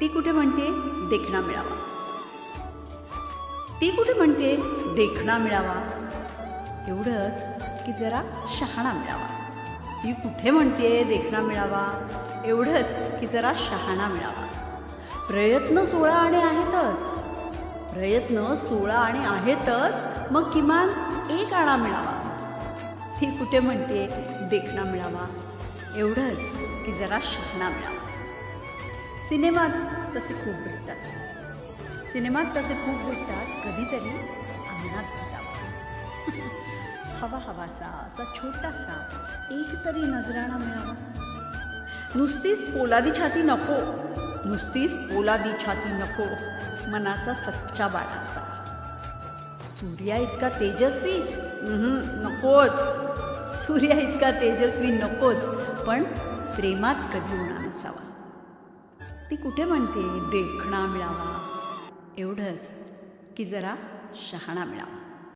ती कुठे म्हणते? देखणा मिळावा. ती कुठे म्हणते? देखणा मिळावा. एवढंच की जरा शहाणा मिळावा. ती कुठे म्हणते? देखणा मिळावा. एवढंच की जरा शहाणा मिळावा. प्रयत्न सोळा आणि आहेतच. प्रयत्न सोळा आणि आहेतच मग किमान एक आणा मिळावा. ती कुठे म्हणते? देखणा मिळावा. एवढंच की जरा शहाणा मिळावा. सिनेमात तसे खूप भेटतात. सिनेमात तसे खूप भेटतात कधीतरी अंगणात भेटावा हवा हवासा असा छोटासा एक तरी नजराणा मिळावा. नुसतीच पोलादी छाती नको नुसतीच पोलादी छाती नको मनाचा सच्चा बाळा असावा सूर्या इतका तेजस्वी नकोच. सूर्या इतका तेजस्वी नकोच पण प्रेमात कधी होणार नसावा. ती कुठे म्हणते? देखणा मिळावा. एवढंच की जरा शहाणा मिळावा.